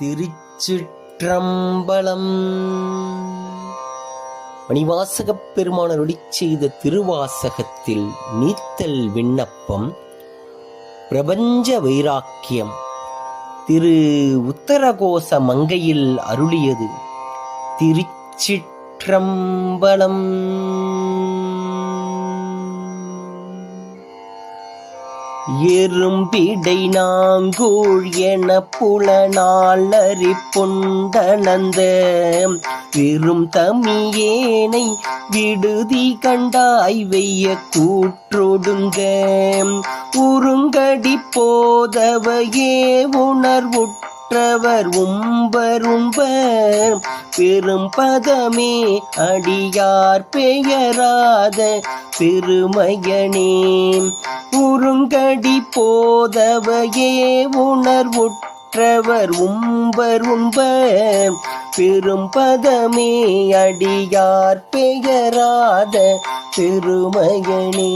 திருச்சிற்றம்பலம். மணிவாசகப் பெருமானருளி செய்த திருவாசகத்தில் நீத்தல் விண்ணப்பம் பிரபஞ்ச வைராக்கியம். திரு உத்தரகோச மங்கையில் அருளியது திருச்சிற்றம்பலம். எறும்பிடை நாங்கூழ் என புலனால் அறிப்புண்டனந்த வெறும் தமியேனை விடுதி கண்டாய் வெய்ய கூற்றொடுங்க. உருங்கடி போதவையே மற்றவர் உம்பரும்பர் பெரும் பதமே அடியார் பெயராத பெருமையனே. உருங்கடி போதவையே உணர்வுற்றவர் உம்பர் உம்பர். பெரும் பதமே அடியார் பெயராத பெருமையனே.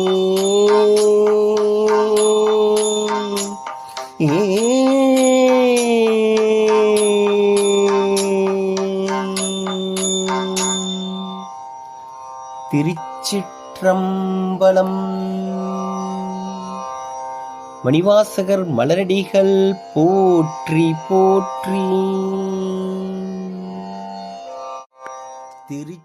ஏ திருச்சிற்றம்பலம். மணிவாசகர் மலரடிகள் போற்றி போற்றி. திரு